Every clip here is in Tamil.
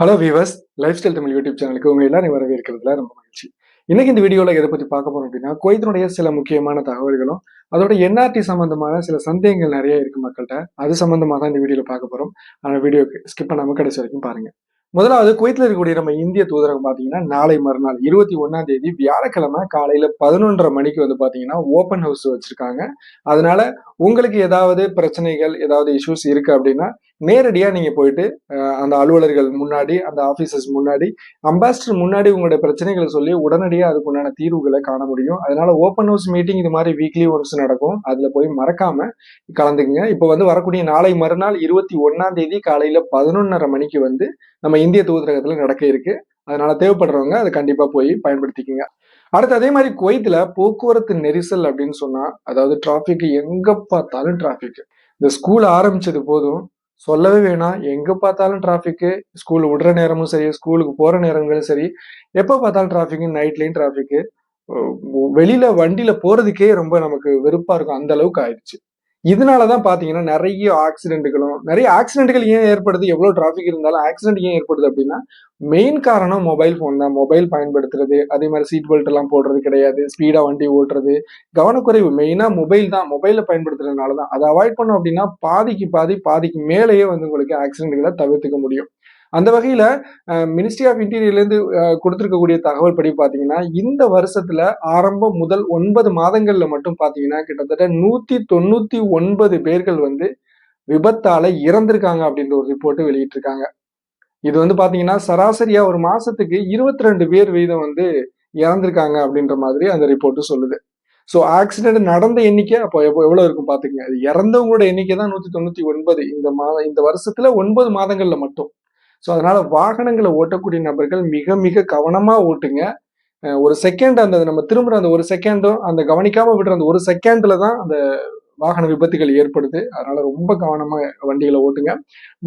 Hello viewers lifestyle Tamil YouTube சேனலுக்கு உங்க எல்லாரும் வரவேற்கிறதுல ரொம்ப மகிழ்ச்சி. இன்னைக்கு இந்த வீடியோல எதை பத்தி பார்க்க போறோம் அப்படின்னா குவைத்தினுடைய சில முக்கியமான தகவல்களும் அதோட என்ஆர்டி சம்பந்தமான சில சந்தேகங்கள் நிறைய இருக்கு மக்கள்கிட்ட. அது சம்பந்தமா தான் இந்த வீடியோல பார்க்க போறோம். அந்த வீடியோக்கு ஸ்கிப் பண்ணாம கடைசி வரைக்கும் பாருங்க. முதலாவது குவைத்தில் இருக்கக்கூடிய நம்ம இந்திய தூதரகம் பார்த்தீங்கன்னா நாளை மறுநாள் இருபத்தி ஒன்னாம் தேதி வியாழக்கிழமை காலையில் பதினொன்றரை மணிக்கு வந்து பார்த்தீங்கன்னா ஓப்பன் ஹவுஸ் வச்சுருக்காங்க. அதனால உங்களுக்கு ஏதாவது பிரச்சனைகள் ஏதாவது இஷ்யூஸ் இருக்குது அப்படின்னா நேரடியாக நீங்கள் போயிட்டு அந்த அலுவலர்கள் முன்னாடி அந்த ஆஃபீஸர்ஸ் முன்னாடி அம்பாசிடர் முன்னாடி உங்களுடைய பிரச்சனைகளை சொல்லி உடனடியா அதுக்குண்டான தீர்வுகளை காண முடியும். அதனால ஓப்பன் ஹவுஸ் மீட்டிங் இது மாதிரி வீக்லி ஒன்ஸ் நடக்கும். அதில் போய் மறக்காம கலந்துக்குங்க. இப்போ வந்து வரக்கூடிய நாளை மறுநாள் இருபத்தி ஒன்னாம் தேதி காலையில் பதினொன்னரை மணிக்கு வந்து நம்ம இந்திய தூதரகத்தில் நடக்க இருக்கு. அதனால தேவைப்படுறவங்க அதை கண்டிப்பாக போய் பயன்படுத்திக்கங்க. அடுத்து அதே மாதிரி குவைத்தில் போக்குவரத்து நெரிசல் அப்படின்னு சொன்னால் அதாவது டிராஃபிக் எங்கே பார்த்தாலும் டிராஃபிக் இந்த ஸ்கூல் ஆரம்பிச்சது போதும். சொல்லவே வேணாம். எங்க பார்த்தாலும் டிராஃபிக்கு ஸ்கூல் விடுற நேரமும் சரி ஸ்கூலுக்கு போற நேரங்களும் சரி எப்ப பார்த்தாலும் டிராஃபிக்கு நைட்லயும் டிராஃபிக்கு வெளியில வண்டியில போறதுக்கே ரொம்ப நமக்கு வெறுப்பா இருக்கும். அந்த அளவுக்கு ஆயிடுச்சு. இதனால தான் பார்த்தீங்கன்னா நிறைய ஆக்சிடென்ட்டுகளும் நிறைய ஆக்சிடென்ட்டுகள் ஏன் ஏற்படுது? எவ்வளோ டிராஃபிக் இருந்தாலும் ஆக்சிடென்ட் ஏன் ஏற்படுது அப்படின்னா மெயின் காரணம் மொபைல் ஃபோன் தான். மொபைல் பயன்படுத்துறது அதே மாதிரி சீட் பெல்ட் எல்லாம் போடுறது கிடையாது ஸ்பீடாக வண்டி ஓட்டுறது கவனக்குறைவு. மெயினாக மொபைல் தான். மொபைலில் பயன்படுத்துறதுனால தான் அதை அவாய்ட் பண்ணோம் அப்படின்னா பாதிக்கு பாதி பாதிக்கு மேலேயே வந்து உங்களுக்கு ஆக்சிடென்ட்களை தவிர்த்துக்க முடியும். அந்த வகையில் மினிஸ்ட்ரி ஆஃப் இன்டீரியர்லேருந்து கொடுத்துருக்கக்கூடிய தகவல் படி பார்த்தீங்கன்னா இந்த வருஷத்தில் ஆரம்பம் முதல் ஒன்பது மாதங்களில் மட்டும் பார்த்தீங்கன்னா கிட்டத்தட்ட நூற்றி தொண்ணூற்றி ஒன்பது பேர்கள் வந்து விபத்தால் இறந்திருக்காங்க அப்படின்ற ஒரு ரிப்போர்ட்டு வெளியிட்டிருக்காங்க. இது வந்து பார்த்தீங்கன்னா சராசரியாக ஒரு மாதத்துக்கு இருபத்தி ரெண்டு பேர் வீதம் வந்து இறந்திருக்காங்க அப்படின்ற மாதிரி அந்த ரிப்போர்ட்டு சொல்லுது. ஸோ ஆக்சிடென்ட் நடந்த எண்ணிக்கை அப்போ எவ்வளோ எவ்வளோ இருக்கும் பார்த்துக்கங்க அது இறந்தவங்களோட எண்ணிக்கை தான் நூற்றி தொண்ணூற்றி ஒன்பது. இந்த மாதம் இந்த வருஷத்தில் ஒன்பது மாதங்களில் மட்டும். ஸோ அதனால் வாகனங்களை ஓட்டக்கூடிய நபர்கள் மிக மிக கவனமாக ஓட்டுங்க. ஒரு செகண்ட் அந்த நம்ம திரும்புகிற அந்த ஒரு செகண்டும் அந்த கவனிக்காமல் விடுற அந்த ஒரு செகண்டில் தான் அந்த வாகன விபத்துகள் ஏற்படுது. அதனால ரொம்ப கவனமாக வண்டிகளை ஓட்டுங்க.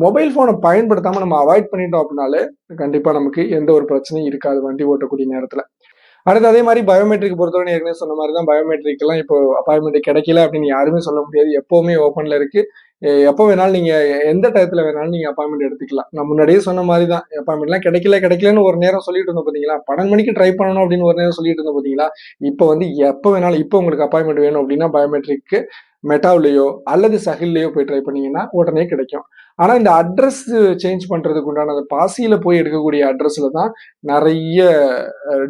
மொபைல் ஃபோனை பயன்படுத்தாமல் நம்ம அவாய்ட் பண்ணிட்டோம் அப்படின்னாலே கண்டிப்பாக நமக்கு எந்த ஒரு பிரச்சனையும் இருக்காது வண்டி ஓட்டக்கூடிய நேரத்தில். அடுத்து அதே மாதிரி பயோமெட்ரிக் பொறுத்தவரை ஏற்கனவே சொன்ன மாதிரி தான் பயோமெட்ரிக் எல்லாம் இப்போ அப்பாயின்மெண்ட் கிடைக்கல அப்படின்னு யாருமே சொல்ல முடியாது. எப்போவுமே ஓப்பனில் இருக்குது எப்போ வேணாலும் நீங்க எந்த டயத்துல வேணாலும் நீங்க அப்பாயின்மெண்ட் எடுத்துக்கலாம். நான் முன்னாடியே சொன்ன மாதிரி தான் அப்பாயின்மெண்ட்லாம் கிடைக்கல கிடைக்கலன்னு ஒரு நேரம் சொல்லிட்டு இருந்தோம் பார்த்தீங்களா பன்னெண்டு மணிக்கு ட்ரை பண்ணணும் அப்படின்னு ஒரு நேரம் சொல்லிட்டு இருந்தோம் பார்த்தீங்களா இப்போ வந்து எப்போ வேணாலும் இப்போ உங்களுக்கு அப்பாயின்மெண்ட் வேணும் அப்படின்னா பயோமெட்ரிக்கு மெட்டாவிலேயோ அல்லது சஹில்லையோ போய் ட்ரை பண்ணீங்கன்னா உடனே கிடைக்கும். ஆனால் இந்த அட்ரஸ் சேஞ்ச் பண்ணுறதுக்கு உண்டான அந்த பாசியில் போய் எடுக்கக்கூடிய அட்ரஸில் தான் நிறைய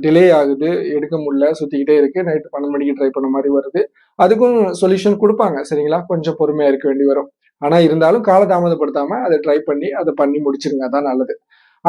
டிலே ஆகுது. எடுக்க முடியல சுற்றிக்கிட்டே இருக்குது நைட்டு பன்னெண்டு மணிக்கு ட்ரை பண்ண மாதிரி வருது. அதுக்கும் சொல்யூஷன் கொடுப்பாங்க. சரிங்களா? கொஞ்சம் பொறுமையாக இருக்க வேண்டி வரும். ஆனால் இருந்தாலும் காலதாமதப்படுத்தாமல் அதை ட்ரை பண்ணி அதை பண்ணி முடிச்சிருங்க. அதான் நல்லது.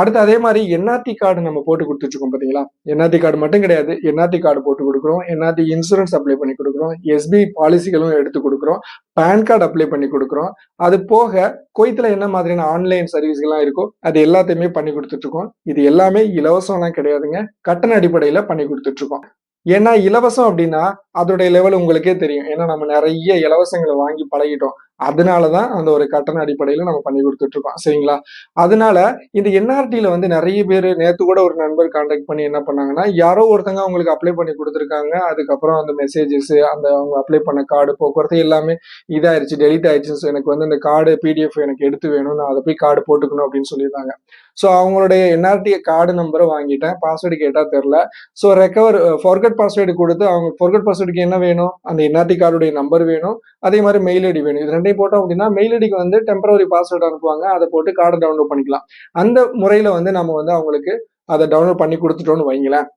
அடுத்து அதே மாதிரி என்ஆர்டி கார்டு நம்ம போட்டு கொடுத்து வச்சுக்கோம் பார்த்தீங்களா என்ஆர்டி கார்டு மட்டும் கிடையாது. என்ஆர்டி கார்டு போட்டு கொடுக்குறோம். என்ஆர்டி இன்சூரன்ஸ் அப்ளை பண்ணி கொடுக்குறோம். எஸ்பி பாலிசிகளும் எடுத்து கொடுக்குறோம். பேன் கார்டு அப்ளை பண்ணி கொடுக்குறோம். அது போக கோயத்தில் என்ன மாதிரியான ஆன்லைன் சர்வீஸ்கள்லாம் இருக்கோ அது எல்லாத்தையுமே பண்ணி கொடுத்துட்ருக்கோம் இது எல்லாமே இலவசம்லாம் கிடையாதுங்க. கட்டண அடிப்படையில் பண்ணி கொடுத்துட்ருக்கோம் ஏன்னா இலவசம் அப்படின்னா அதோடைய லெவல் உங்களுக்கே தெரியும். ஏன்னா நம்ம நிறைய இலவசங்களை வாங்கி பழகிட்டோம். அதனால தான் அந்த ஒரு கட்டண அடிப்படையில் நம்ம பண்ணி கொடுத்துட்டு இருக்கோம். சரிங்களா? அதனால இந்த என்ஆர்டியில் வந்து நிறைய பேர் நேற்று கூட ஒரு நண்பர் கான்டாக்ட் பண்ணி என்ன பண்ணாங்கன்னா யாரோ ஒருத்தங்க அவங்களுக்கு அப்ளை பண்ணி கொடுத்துருக்காங்க. அதுக்கப்புறம் அந்த மெசேஜஸ் அந்த அவங்க அப்ளை பண்ண கார்டு போக்குவரத்து எல்லாமே இதாயிருச்சு டெலிட் ஆயிடுச்சு எனக்கு வந்து இந்த கார்டு பிடிஎஃப் எனக்கு எடுத்து வேணும். நான் அதை போய் கார்டு போட்டுக்கணும் அப்படின்னு சொல்லியிருந்தாங்க. ஸோ அவங்களுடைய என்ஆர்டி கார்டு நம்பரை வாங்கிட்டேன். பாஸ்வேர்டு கேட்டால் தெரில ஸோ ரெக்கவர் ஃபோர்கட் பாஸ்வேர்டு கொடுத்து அவங்க ஃபோர்கட் பாஸ்வேர்டுக்கு என்ன வேணும்? அந்த என்ஆர்டி கார்டுடைய நம்பர் வேணும். அதே மாதிரி மெயில் ஐடி வேணும். இது ரெண்டையும் போட்டோம் அப்படின்னா மெயில் ஐடிக்கு வந்து டெம்பரவரி பாஸ்வேர்டு அனுப்புவாங்க. அதை போட்டு கார்டை டவுன்லோட் பண்ணிக்கலாம். அந்த முறையில வந்து நம்ம வந்து அவங்களுக்கு அதை டவுன்லோட் பண்ணி கொடுத்துட்டோம்னு வைங்களேன்.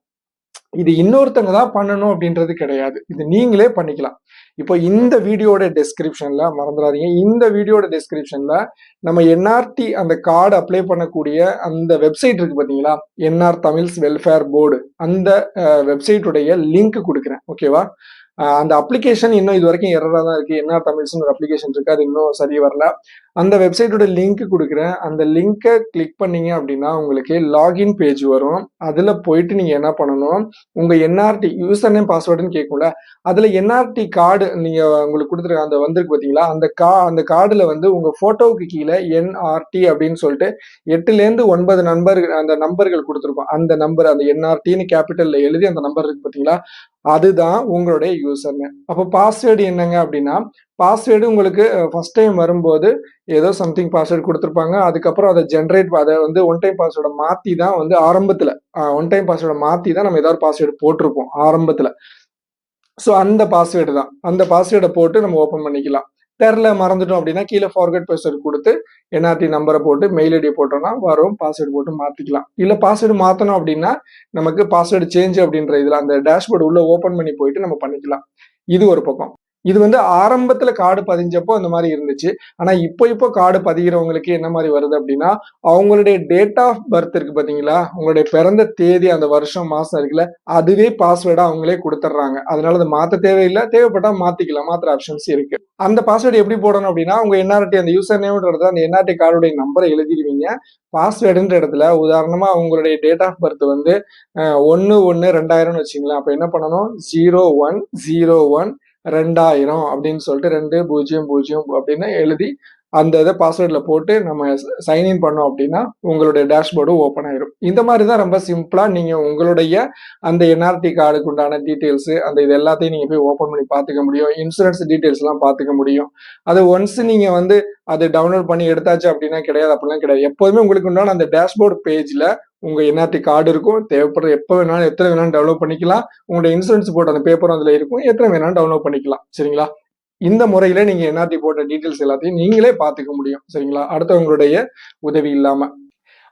இது இன்னொருத்தங்க தான் பண்ணணும் அப்படின்றது கிடையாது. இது நீங்களே பண்ணிக்கலாம். இப்போ இந்த வீடியோட டெஸ்கிரிப்ஷன்ல மறந்துடாதீங்க. இந்த வீடியோட டெஸ்கிரிப்ஷன்ல நம்ம என்ஆர்டி அந்த கார்டு அப்ளை பண்ணக்கூடிய அந்த வெப்சைட் இருக்கு பார்த்தீங்களா? என்ஆர் தமிழ்ஸ் வெல்ஃபேர் போர்டு அந்த வெப்சைட்டுடைய லிங்க் கொடுக்குறேன். ஓகேவா அந்த அப்ளிகேஷன் இன்னும் இது வரைக்கும் எரராக தான் இருக்கு. என்ஆர் தமிழ்ஸ்னு ஒரு அப்ளிகேஷன் இருக்கு அது இன்னும் சரி வரல. அந்த வெப்சைட்டோட லிங்க் கொடுக்குறேன். அந்த லிங்கை கிளிக் பண்ணீங்க அப்படின்னா உங்களுக்கு லாகின் பேஜ் வரும். அதுல போயிட்டு நீங்க என்ன பண்ணணும்? உங்க என்ஆர்டி யூசர் நேம் பாஸ்வேர்டுன்னு கேட்கும்ல அதுல என்ஆர்டி கார்டு நீங்க உங்களுக்கு கொடுத்துருக்க அந்த வந்திருக்கு பாத்தீங்களா? அந்த கா அந்த கார்டுல வந்து உங்க போட்டோவுக்கு கீழே என்ஆர்டி அப்படின்னு சொல்லிட்டு எட்டுல இருந்து ஒன்பது நண்பர்கள் அந்த நம்பர்கள் கொடுத்துருக்கோம். அந்த நம்பர் அந்த என்ஆர்டின்னு கேபிட்டல்ல எழுதி அந்த நம்பர் இருக்கு பாத்தீங்களா? அதுதான் உங்களுடைய யூசர் அப்போ பாஸ்வேர்டு என்னங்க அப்படின்னா பாஸ்வேர்டு உங்களுக்கு ஃபர்ஸ்ட் டைம் வரும்போது ஏதோ சம்திங் பாஸ்வேர்டு கொடுத்துருப்பாங்க. அதுக்கப்புறம் அதை ஜென்ரேட் அதை வந்து ஒன் டைம் பாஸ்வேர்டை மாற்றி தான் வந்து ஆரம்பத்தில் ஒன் டைம் பாஸ்வேர்டை மாற்றி தான் நம்ம ஏதாவது பாஸ்வேர்டு போட்டிருப்போம் ஆரம்பத்தில். ஸோ அந்த பாஸ்வேர்டு தான். அந்த பாஸ்வேர்டை போட்டு நம்ம ஓப்பன் பண்ணிக்கலாம். தெரில மறந்துட்டோம் அப்படின்னா கீழே ஃபார்கட் பாஸ்வேர்டு கொடுத்து என்ஆர்டி நம்பரை போட்டு மெயில் ஐடி போட்டோம்னா வரும் பாஸ்வேர்டு போட்டு மாற்றிக்கலாம் இல்லை பாஸ்வேர்டு மாற்றணும் அப்படின்னா நமக்கு பாஸ்வேர்டு சேஞ்ச் அப்படின்ற இதில் அந்த டேஷ்போர்டு உள்ள ஓப்பன் பண்ணி போயிட்டு நம்ம பண்ணிக்கலாம். இது ஒரு பக்கம். இது வந்து ஆரம்பத்துல கார்டு பதிஞ்சப்போ அந்த மாதிரி இருந்துச்சு. ஆனா இப்போ இப்போ கார்டு பதிகிறவங்களுக்கு என்ன மாதிரி வருது அப்படின்னா அவங்களுடைய டேட் ஆஃப் பர்த் இருக்கு பாத்தீங்களா? உங்களுடைய பிறந்த தேதி அந்த வருஷம் மாசம் இருக்குல்ல அதுவே பாஸ்வேர்டா அவங்களே கொடுத்துட்றாங்க. அதனால அதை மாத்த தேவையில்லை. தேவைப்பட்டா மாத்திக்கலாம். மாத்திர ஆப்ஷன்ஸ் இருக்கு. அந்த பாஸ்வேர்டு எப்படி போடணும் அப்படின்னா உங்க என்ஆர்டி அந்த யூசர் நேம்ன்றது அந்த என்ஆர்டி கார்டுடைய நம்பரை எழுதிடுவீங்க. பாஸ்வேர்டுன்ற இடத்துல உதாரணமா உங்களுடைய டேட் ஆஃப் பர்த் வந்து ஒன்று ஒன்று ரெண்டாயிரம்னு வச்சுங்களேன் அப்போ என்ன பண்ணணும்? ஜீரோ ஒன் ஜீரோ ஒன் ரெண்டாயிரம் அப்படின்னு சொல்லிட்டு ரெண்டு பூஜ்ஜியம் பூஜ்ஜியம் அப்படின்னு எழுதி அந்த இதை பாஸ்வேர்டில் போட்டு நம்ம சைன்இன் பண்ணோம் அப்படின்னா உங்களுடைய டேஷ்போர்டும் ஓப்பன் ஆயிரும். இந்த மாதிரி தான் ரொம்ப சிம்பிளாக நீங்கள் உங்களுடைய அந்த என்ஆர்டி கார்டுக்கு உண்டான டீட்டெயில்ஸு அந்த இது எல்லாத்தையும் நீங்கள் போய் ஓப்பன் பண்ணி பார்த்துக்க முடியும். இன்சூரன்ஸ் டீட்டெயில்ஸ்லாம் பார்த்துக்க முடியும். அது ஒன்ஸ் நீங்கள் வந்து அது டவுன்லோட் பண்ணி எடுத்தாச்சு அப்படின்னா கிடையாது. அப்படிலாம் கிடையாது. எப்போதுமே உங்களுக்கு உண்டான அந்த டேஷ்போர்டு பேஜில் உங்க என்ஆர்டி கார்டு இருக்கும் தேவைப்படுற எப்போ வேணாலும் எத்தனை வேணாலும் டவுன்லோட் பண்ணிக்கலாம். உங்களோட இன்சூரன்ஸ் போட்ட அந்த பேப்பரும் அதில் இருக்கும் எத்தனை வேணாலும் டவுன்லோட் பண்ணிக்கலாம். சரிங்களா? இந்த முறையில நீங்க என்ஆர்டி போட்ட டீட்டெயில்ஸ் எல்லாத்தையும் நீங்களே பார்த்துக்க முடியும். சரிங்களா? அடுத்தவங்களுடைய உதவி இல்லாம.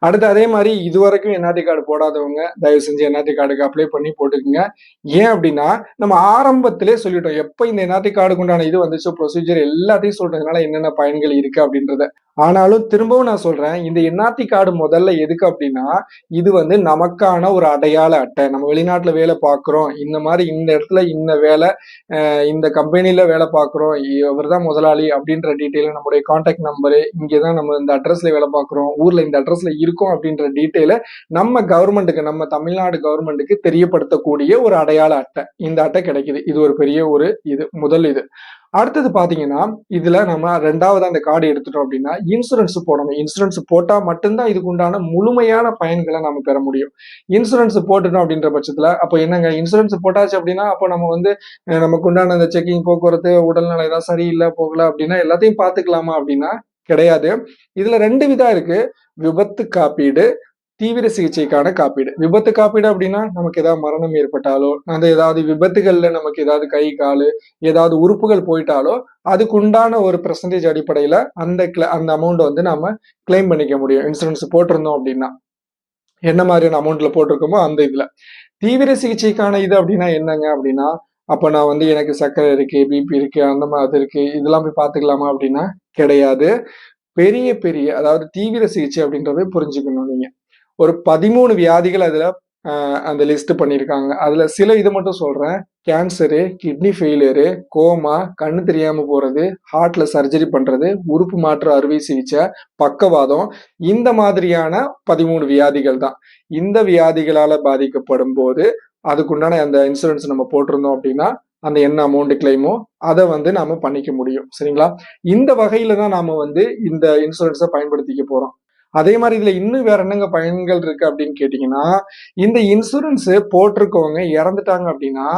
அடுத்து அதே மாதிரி இது வரைக்கும் என்ஆர்டி கார்டு போடாதவங்க தயவு செஞ்சு என்ஆர்டி கார்டுக்கு அப்ளை பண்ணி போட்டுக்குங்க. ஏன் அப்படின்னா நம்ம ஆரம்பத்திலே சொல்லிட்டோம் எப்போ இந்த என்ஆர்டி கார்டுக்கு உண்டான இது வந்துச்சோ ப்ரொசீஜர் எல்லாத்தையும் சொல்றதுனால என்னென்ன பயன்கள் இருக்கு அப்படின்றத. ஆனாலும் திரும்பவும் நான் சொல்றேன் இந்த என்ஆர்டி கார்டு முதல்ல எதுக்கு அப்படின்னா இது வந்து நமக்கான ஒரு அடையாள அட்டை. நம்ம வெளிநாட்டுல வேலை பார்க்குறோம். இந்த மாதிரி இந்த இடத்துல இந்த வேலை இந்த கம்பெனியில வேலை பார்க்குறோம். இவர் தான் முதலாளி அப்படின்ற டீட்டெயில் நம்மளுடைய கான்டாக்ட் நம்பரு இங்கே தான் நம்ம இந்த அட்ரஸ்ல வேலை பார்க்குறோம். ஊர்ல இந்த அட்ரஸ்ல இருக்கோம் அப்படின்ற டீட்டெயிலை நம்ம கவர்மெண்ட்டுக்கு நம்ம தமிழ்நாடு கவர்மெண்ட்டுக்கு தெரியப்படுத்தக்கூடிய ஒரு அடையாள அட்டை. இந்த அட்டை கிடைக்குது. இது ஒரு பெரிய ஒரு இது முதல் இது. அடுத்தது பாத்தீங்கன்னா இதுல நம்ம ரெண்டாவது அந்த கார்டு எடுத்துட்டோம் அப்படின்னா இன்சூரன்ஸ் போடணும். இன்சூரன்ஸ் போட்டா மட்டும்தான் இதுக்கு உண்டான முழுமையான பயன்களை நம்ம பெற முடியும். இன்சூரன்ஸ் போட்டுட்டோம் அப்படின்ற பட்சத்துல அப்போ என்னங்க? இன்சூரன்ஸ் போட்டாச்சு அப்படின்னா அப்போ நம்ம வந்து நமக்கு உண்டான அந்த செக்கிங் போக்குவரத்து உடல்நிலை ஏதாவது சரியில்லை போகல அப்படின்னா எல்லாத்தையும் பாத்துக்கலாமா அப்படின்னா கிடையாது. இதுல ரெண்டு விதம் இருக்கு. விபத்து காப்பீடு தீவிர சிகிச்சைக்கான காப்பீடு. விபத்து காப்பீடு அப்படின்னா நமக்கு ஏதாவது மரணம் ஏற்பட்டாலோ அந்த ஏதாவது விபத்துகள்ல நமக்கு ஏதாவது கை காலு ஏதாவது உறுப்புகள் போயிட்டாலோ அதுக்குண்டான ஒரு பெர்சன்டேஜ் அடிப்படையில அந்த அந்த அமௌண்ட் வந்து நம்ம கிளைம் பண்ணிக்க முடியும். இன்சூரன்ஸ் போட்டிருந்தோம் அப்படின்னா. என்ன மாதிரியான அமௌண்ட்ல போட்டிருக்கோமோ அந்த இதுல. தீவிர சிகிச்சைக்கான இது அப்படின்னா என்னங்க அப்படின்னா அப்ப நான் வந்து எனக்கு சர்க்கரை இருக்கு பிபி இருக்கு அந்த மாதிரி இருக்கு இதெல்லாம் போய் பாத்துக்கலாமா அப்படின்னா கிடையாது. பெரிய பெரிய அதாவது தீவிர சிகிச்சை அப்படின்றத புரிஞ்சுக்கணும் நீங்க. ஒரு பதிமூணு வியாதிகள் அதில் அந்த லிஸ்ட் பண்ணியிருக்காங்க அதில் சில இது மட்டும் சொல்கிறேன் கேன்சரு கிட்னி ஃபெயிலியரு கோமா கண்ணு தெரியாமல் போகிறது ஹார்ட்டில் சர்ஜரி பண்ணுறது உறுப்பு மாற்று அறுவை சிகிச்சை பக்கவாதம் இந்த மாதிரியான பதிமூணு வியாதிகள் தான். இந்த வியாதிகளால் பாதிக்கப்படும் போது அதுக்குண்டான அந்த இன்சூரன்ஸ் நம்ம போட்டிருந்தோம் அப்படின்னா அந்த என்ன அமௌண்ட் கிளைமோ அதை வந்து நாம பண்ணிக்க முடியும். சரிங்களா? இந்த வகையில தான் நாம வந்து இந்த இன்சூரன்ஸை பயன்படுத்திக்க போறோம். அதே மாதிரி இதுல இன்னும் வேற என்னங்க பயன்கள் இருக்கு அப்படின்னு கேட்டீங்கன்னா இந்த இன்சூரன்ஸ் போட்டிருக்கவங்க இறந்துட்டாங்க அப்படின்னா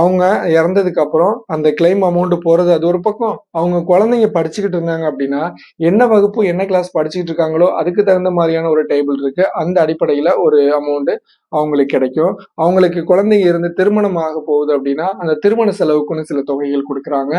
அவங்க இறந்ததுக்கு அப்புறம் அந்த கிளைம் அமௌண்ட் போறது அது ஒரு பக்கம். அவங்க குழந்தைங்க படிச்சுக்கிட்டு இருந்தாங்க அப்படின்னா என்ன வகுப்பு என்ன கிளாஸ் படிச்சுக்கிட்டு இருக்காங்களோ அதுக்கு தகுந்த மாதிரியான ஒரு டேபிள் இருக்கு. அந்த அடிப்படையில ஒரு அமௌண்ட் அவங்களுக்கு கிடைக்கும். அவங்களுக்கு குழந்தைங்க இருந்து திருமணம் ஆக போகுது அப்படின்னா அந்த திருமண செலவுக்குன்னு சில தொகைகள் கொடுக்குறாங்க.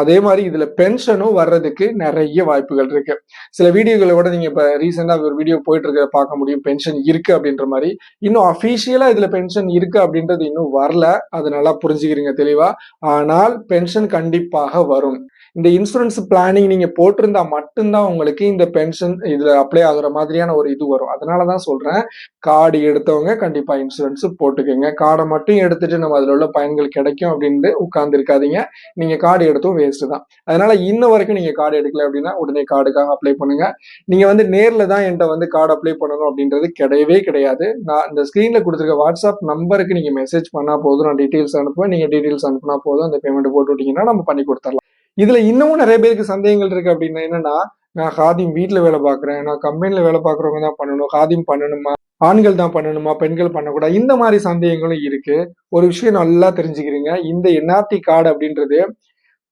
அதே மாதிரி இதுல பென்ஷனும் வர்றதுக்கு நிறைய வாய்ப்புகள் இருக்கு. சில வீடியோகளை விட நீங்க இப்ப ரீசெண்டா ஒரு வீடியோ போயிட்டு இருக்கிறத பார்க்க முடியும். பென்ஷன் இருக்கு அப்படின்ற மாதிரி. இன்னும் அபிஷியலா இதுல பென்ஷன் இருக்கு அப்படின்றது இன்னும் வரல. அது நல்லா புரிஞ்சுக்கிறீங்க தெளிவா? ஆனால் பென்ஷன் கண்டிப்பாக வரும். இந்த இன்சூரன்ஸ் பிளானிங் நீங்க போட்டிருந்தா மட்டும்தான் உங்களுக்கு இந்த பென்ஷன் இதுல அப்ளை ஆகுற மாதிரியான ஒரு இது வரும். அதனாலதான் சொல்றேன் கார்டு எடுத்தவங்க கண்டிப்பா இன்சூரன்ஸ் போட்டுக்கோங்க. கார்டை மட்டும் எடுத்துட்டு நம்ம அதுல உள்ள பயன்கள் கிடைக்கும் அப்படின்ட்டு உட்கார்ந்து இருக்காதீங்க. நீங்க கார்டு எடுத்தும் வேஸ்ட் தான். அதனால இன்ன வரைக்கும் நீங்க கார்டு எடுக்கல அப்படின்னா உடனே கார்டுக்காக அப்ளை பண்ணுங்க. நீங்க வந்து நேர்ல தான் என்கிட்ட வந்து கார்டு அப்ளை பண்ணணும் அப்படின்றது கிடையவே கிடையாது. நான் இந்த ஸ்கிரீன்ல கொடுத்துருக்க வாட்ஸ்அப் நம்பருக்கு நீங்க மெசேஜ் பண்ணா போதும். நான் டீட்டெயில்ஸ் அனுப்புவேன். நீங்க டீட்டெயில்ஸ் அனுப்புனா போதும். அந்த பேமெண்ட் போட்டு விட்டீங்கன்னா நம்ம பண்ணி கொடுத்துடலாம். இதுல இன்னமும் நிறைய பேருக்கு சந்தேகங்கள் இருக்கு அப்படின்னா என்னன்னா நான் ஹாதிம் வீட்டில் வேலை பார்க்குறேன். நான் கம்பெனியில் வேலை பார்க்குறவங்க தான் பண்ணணும். ஹாதிம் பண்ணணுமா? ஆண்கள் தான் பண்ணணுமா? பெண்கள் பண்ணக்கூடாது? இந்த மாதிரி சந்தேகங்களும் இருக்கு. ஒரு விஷயம் நல்லா தெரிஞ்சுக்கிறீங்க. இந்த என்ஆர்டி கார்டு அப்படின்றது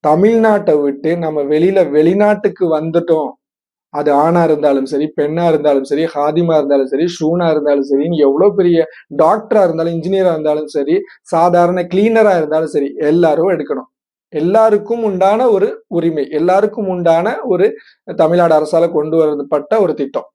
தமிழ்நாட்டை விட்டு நம்ம வெளியில வெளிநாட்டுக்கு வந்துட்டோம். அது ஆணா இருந்தாலும் சரி பெண்ணா இருந்தாலும் சரி ஹாதிமா இருந்தாலும் சரி ஷூனா இருந்தாலும் சரி எவ்வளவு பெரிய டாக்டரா இருந்தாலும் இன்ஜினியரா இருந்தாலும் சரி சாதாரண கிளீனரா இருந்தாலும் சரி எல்லாரும் எடுக்கணும். எல்லாருக்கும் உண்டான ஒரு உரிமை எல்லாருக்கும் உண்டான ஒரு தமிழ்நாடு அரசால கொண்டு வரப்பட்ட ஒரு திட்டம்.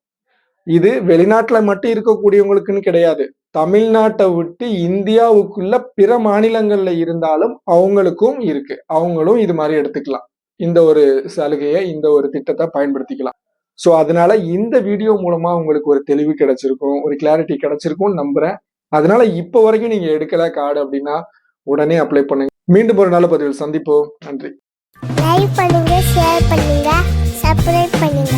இது வெளிநாட்டுல மட்டும் இருக்கக்கூடியவங்களுக்குன்னு கிடையாது. தமிழ்நாட்டை விட்டு இந்தியாவுக்குள்ள பிற மாநிலங்கள்ல இருந்தாலும் அவங்களுக்கும் இருக்கு. அவங்களும் இது மாதிரி எடுத்துக்கலாம். இந்த ஒரு சலுகையை இந்த ஒரு திட்டத்தை பயன்படுத்திக்கலாம். ஸோ அதனால இந்த வீடியோ மூலமா உங்களுக்கு ஒரு தெளிவு கிடைச்சிருக்கும் ஒரு கிளாரிட்டி கிடைச்சிருக்கும் நம்புறேன். அதனால இப்போ வரைக்கும் நீங்க எடுக்கல கார்டு அப்படின்னா உடனே அப்ளை பண்ணுங்க. மீண்டும் ஒரு நல்ல பதிவில் சந்திப்போம். நன்றி. லைக் பண்ணுங்க ஷேர் பண்ணுங்க சப்ஸ்கிரைப் பண்ணுங்க.